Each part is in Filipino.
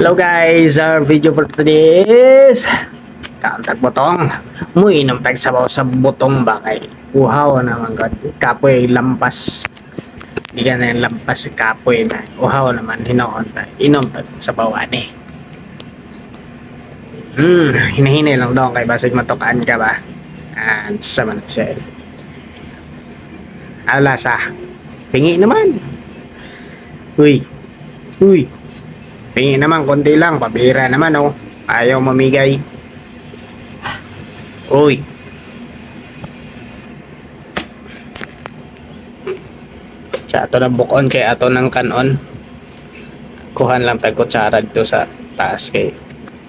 Hello guys, our video for today is Kauntak botong Muinom tag sabaw sa botong ba kay Uhaw naman god. Kapoy lampas. Di ka na yung lampas kapoy na. Uhaw naman hinoon ta Inom tag sabaw ani Hmm, hinahinay lang daw kay basig. Matukaan ka ba? Ah, sa man siya. Ala sa Pingi naman. Uy. Uy Pingi naman, konti lang. Pabira naman, oh. Ayaw mamigay. Uy. Sa ato ng bukon kay ato ng kanon. Kuhan lang tayo kutsara dito sa taas kay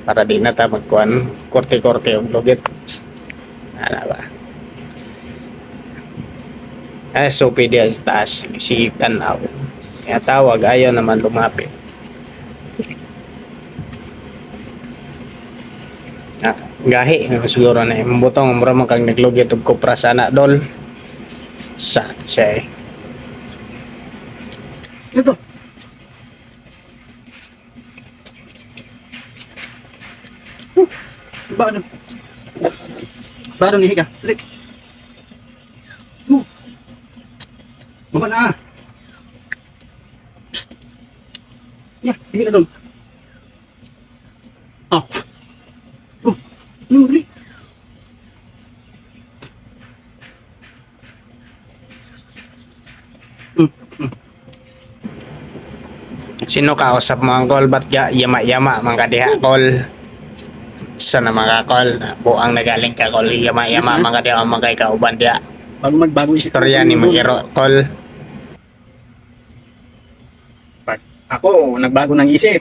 para di na ta magkuhan korte-korte yung lugit. Psst. Ano ba? Eh, so pwede sa taas. Si tanaw. Kaya tawag, ayaw naman lumapit. Ah, gahi siguro na yung butong mura man kang naglugit og kupra sa anak dol sa siya eh. Ito. Ba ano? Ba ano ni Higa? Dali. Uh. Baba na. Ya, hindi ka doon. Sino ka usap mo ang call ba't ga yama-yama mga diha call sa na mga call buang nagaling ka call yama-yama mga diha mga kay kauban diha Bago magbago istorya ni Magiro call Pag ako, nagbago ng isip.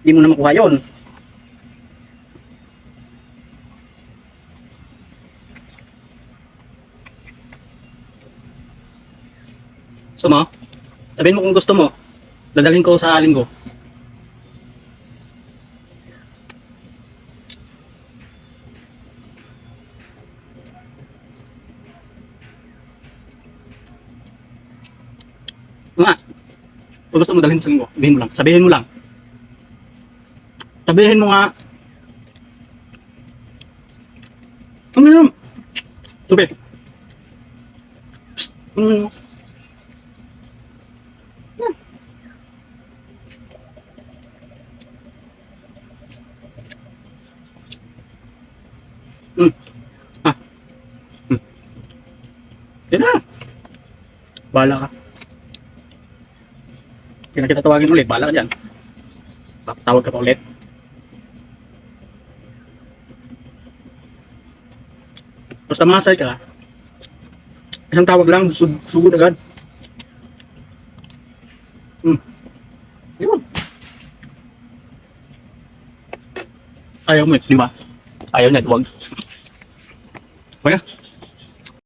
Hindi mo na makuha yun. Gusto mo? Sabihin mo kung gusto mo. Dadalhin ko sa alin ko. Nga. Kung gusto mo dalhin sa linggo, sabihin mo lang. Sabihin mo lang. Sabihin mo nga. Ano yun? Sabi. Psst. Ano Yan na. Bahala ka. Na kita tawagin ulit. Bahala ka dyan. Tawag ka pa ulit. Basta masay ka. Isang tawag lang, sug sugod agad. Hmm. Yun. Ayaw mo eh, di ba? Ayaw niya, huwag. Wala.